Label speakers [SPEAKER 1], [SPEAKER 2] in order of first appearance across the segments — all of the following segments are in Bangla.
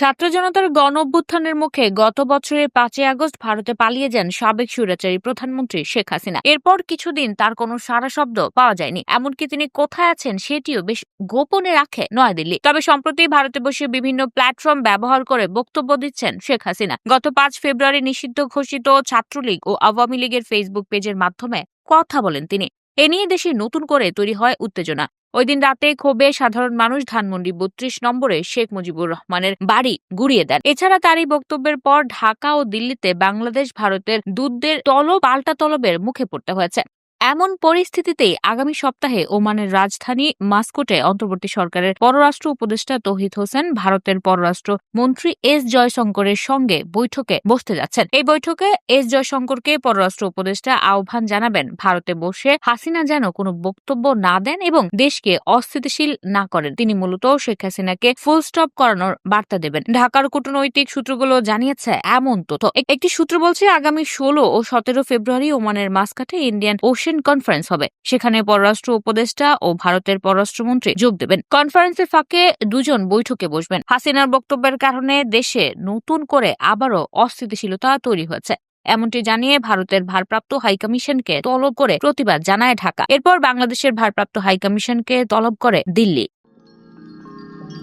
[SPEAKER 1] ছাত্র জনতার গণ অভ্যুত্থানের মুখে গত বছরের পাঁচই আগস্ট ভারতে পালিয়ে যান সাবেক স্বৈরাচারী প্রধানমন্ত্রী শেখ হাসিনা। এরপর কিছুদিন তার কোনো সারা শব্দ পাওয়া যায়নি। এমনকি তিনি কোথায় আছেন সেটিও বেশ গোপনে রাখে নয়াদিল্লি। তবে সম্প্রতি ভারতে বসে বিভিন্ন প্ল্যাটফর্ম ব্যবহার করে বক্তব্য দিচ্ছেন শেখ হাসিনা। গত পাঁচ ফেব্রুয়ারি নিষিদ্ধ ঘোষিত ছাত্রলীগ ও আওয়ামী লীগের ফেসবুক পেজের মাধ্যমে কথা বলেন তিনি। এ নিয়ে দেশে নতুন করে তৈরি হয় উত্তেজনা। ওই দিন রাতে ক্ষোভে সাধারণ মানুষ ধানমন্ডি বত্রিশ নম্বরে শেখ মুজিবুর রহমানের বাড়ি গুড়িয়ে দেন। এছাড়া তার এই বক্তব্যের পর ঢাকা ও দিল্লিতে বাংলাদেশ ভারতের দুধদের তলব, পাল্টা তলবের মুখে পড়তে হয়েছে। এমন পরিস্থিতিতেই আগামী সপ্তাহে ওমানের রাজধানী মাস্কোটে অন্তর্বর্তী সরকারের পররাষ্ট্র উপদেষ্টা তৌহিদ হোসেন, ভারতের পররাষ্ট্র মন্ত্রী এস জয়শঙ্করের সঙ্গে বৈঠকে বসতে যাচ্ছেন। এই বৈঠকে এস জয়শঙ্করকে পররাষ্ট্র উপদেষ্টা আহ্বান জানাবেন। ভারতে বসে হাসিনা যেন কোনো বক্তব্য না দেন এবং দেশকে অস্থিতিশীল না করেন। তিনি মূলত শেখ হাসিনাকে ফুল স্টপ করানোর বার্তা দেবেন। ঢাকার কূটনৈতিক সূত্রগুলো জানিয়েছে, এমন তথ্য। একটি সূত্র বলছে, আগামী ষোলো ও সতেরো ফেব্রুয়ারি ওমানের মাসকাটে ইন্ডিয়ান ওশেন কনফারেন্স হবে। সেখানে পররাষ্ট্র উপদেষ্টা ও ভারতের পররাষ্ট্রমন্ত্রী যোগ দেবেন। কনফারেন্সের ফাঁকে দুজন বৈঠকে বসবেন। হাসিনার বক্তব্যের কারণে দেশে নতুন করে আবারও অস্থিতিশীলতা তৈরি হয়েছে। এমনটি জানিয়ে ভারতের ভারপ্রাপ্ত হাইকমিশনকে তলব করে প্রতিবাদ জানায় ঢাকা। এরপর বাংলাদেশের ভারপ্রাপ্ত হাইকমিশনকে তলব করে Delhi.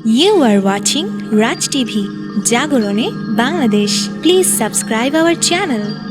[SPEAKER 2] You are watching Raj TV জাগরণে Bangladesh please subscribe our channel.